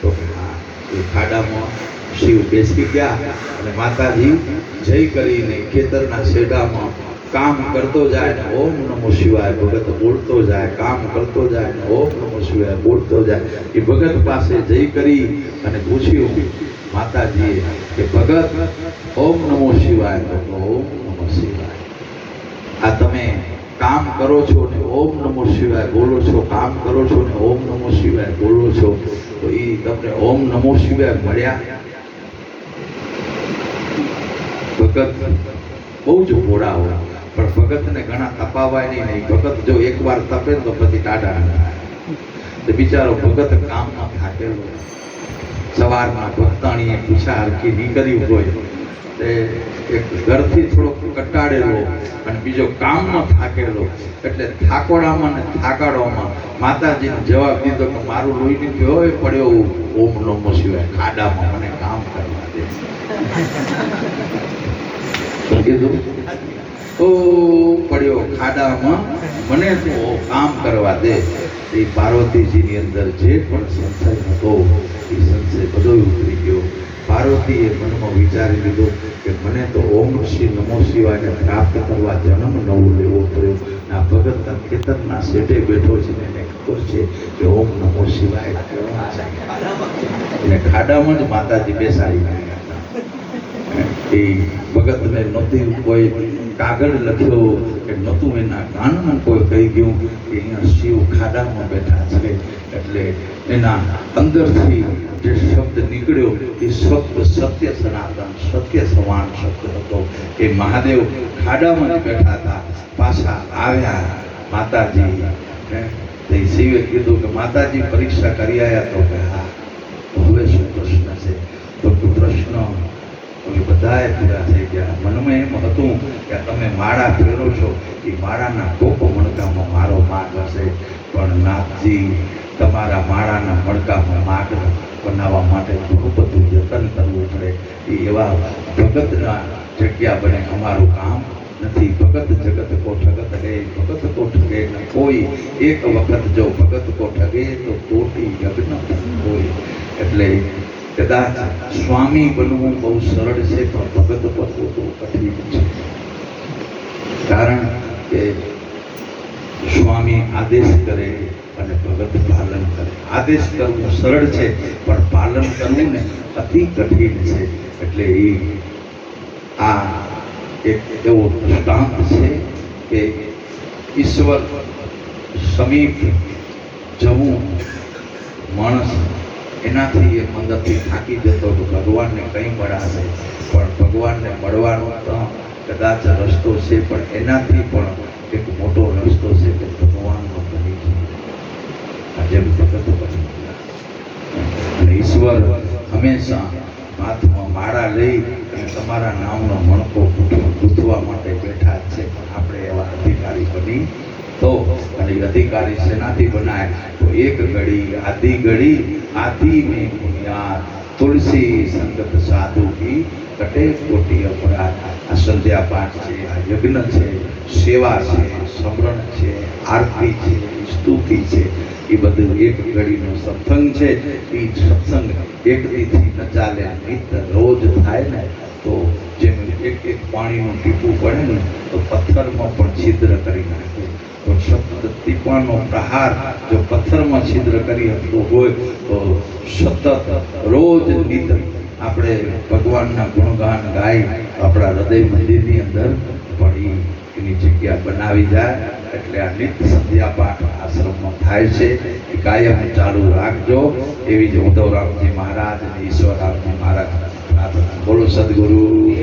તો એ ખાડામાં શિવ બેસી ગયા અને માતાજી જય કરીને ખેતરના શેઢામાં કામ કરતો જાય ને ઓમ નમો શિવાય, ભગત બોલતો જાય, કામ કરતો જાય ને ઓમ નમો શિવાય, બોલતો જાય. એ ભગત પાસે જઈ કરી અને પૂછ્યું માતાજીએ કે ભગત, ઓમ નમો શિવાય ઓમ નમો શિવાય. આ તમે કામ કરો છો ને ઓમ નમો શિવાય બોલો છો, કામ કરો છો ને ઓમ નમો શિવાય બોલો છો, તો એ તમને ઓમ નમો શિવાય મળ્યા. ભગત બહુ જ ભોળા હોય, પણ ભગતને ઘણા તપાવાય નહીં નહીં ભગત જો એકવાર તપે તો પછી ટાટા તો બિચારો ભગત કામમાં થાકેલો સવારમાં ભક્તાણીએ પૂછા હરખી નીકળી કર્યું હોય ઘરથી થોડોક કટાડેલો અને બીજો કામમાં થાકેલો. એટલે થાકોડામાં ને થાકાડોમાં માતાજીને જવાબ દીધો કે મારું લોહી નીકળ્યો હોય પડ્યો ઓમ નમો શિવાય ખાડામાં મને કામ કરવા દે. કીધું? ઓ પડ્યો ખાડામાં, મને તો કામ કરવા દે. એ પાર્વતીજીની અંદર જે પણ સંશય હતો, એ સંશય બધો ઉતરી ગયો. પાર્વતીએ મનમાં વિચારી લીધો કે મને તો ઓમ શ્રી નમો શિવાયને પ્રાપ્ત કરવા જન્મ નવો લેવો પડ્યો. આ ભગત ખેતરના શેઠે બેઠો છે ને એને ખબર છે કે ઓમ નમો શિવાય એટલે ખાડામાં જ માતાજી બેસાડી એ ભગતને નહોતી કોઈ કાગળ લખ્યો કે નહોતું એના કાનમાં કોઈ કહી ગયું કે અહીંયા શિવ ખાડામાં બેઠા છે. એટલે એના અંદરથી જે શબ્દ નીકળ્યો, એ શબ્દ સત્ય સનાતન, સત્ય સમાન શબ્દ હતો એ મહાદેવ ખાડામાં બેઠા હતા, પાછા આવ્યા માતાજી. તે શિવે કીધું કે માતાજી પરીક્ષા કરી આવ્યા તો કે હા. હવે શું પ્રશ્ન છે? તો પ્રશ્ન બધાએ પૂરા ગયા મનમાં એમ હતું કે તમે માળા ફેરો છો, એ માળાના કોપ મણકામાં મારો માગ હશે. પણ નાથજી, તમારા માળાના મણકામાં માગ બનાવવા માટે ઘણું બધું જતન કરવું પડે. એ એવા ભગતના જગ્યા બને. અમારું કામ નથી ભગત જગત કો ઠગત હે, ભગત કો ઠગે ન કોઈ. એક વખત જો ભગત કો ઠગે તો કોટી યજ્ઞ કોઈ એટલે કદાચ સ્વામી બનવું બહુ સરળ છે, પણ ભગત બનવું બહુ કઠિન છે. કારણ કે સ્વામી આદેશ કરે અને ભગત પાલન કરે. આદેશ કરવું સરળ છે, પણ પાલન કરવું ને અતિ કઠિન છે. એટલે એ આ એક એવો દૃષ્ટાંત છે કે ઈશ્વર સમીપ જવું માણસ એનાથી એ મદદથી થાકી જતો તો ભગવાનને કંઈ મળાશે. પણ ભગવાનને મળવાનો તો કદાચ રસ્તો છે, પણ એનાથી પણ એક મોટો રસ્તો છે કે ભગવાનનો બની છે આજે ભગત બની ઈશ્વર હંમેશા હાથમાં માળા લઈ અને તમારા નામનો મણકો ગૂંથવા માટે બેઠા છે. પણ આપણે એવા અધિકારી બની તો એ અધિકારી શેનાથી બનાય, તો એક ઘડી આધી ઘડી આધી મેં બુનિયાદ તુલસી સંગત સાધુ કી કટે કોટી અપરાધ. આ સંધ્યા પાઠ છે, આ યજ્ઞ છે, સેવા છે, સમરણ છે, આરતી છે, સ્તુતિ છે. એ બધું એક ઘડીનો સત્સંગ છે. એ સત્સંગ એક દીથી ન ચાલે નિત્ય રોજ થાય ને, તો જેમ એક એક પાણીનું ટીપું પડે ને, તો પથ્થરમાં પણ છિદ્ર કરી નાખે. તો ટીપાનો પ્રહાર જો પથ્થરમાં છિદ્ર કરી આપતો હોય, તો સતત રોજ નિત આપણે ભગવાનના ગુણગાન ગાઈ આપણા હૃદય મંદિરની અંદર, પણ એની જગ્યા બનાવી જાય. એટલે આ નિત્ય સંધ્યા પાઠ આશ્રમમાં થાય છે. એ કાયમ ચાલુ રાખજો. એવી જ ઉદ્ધવરામજી મહારાજ અને ઈશ્વરરામજી મહારાજ પ્રાર્થના. બોલો સદગુરુ.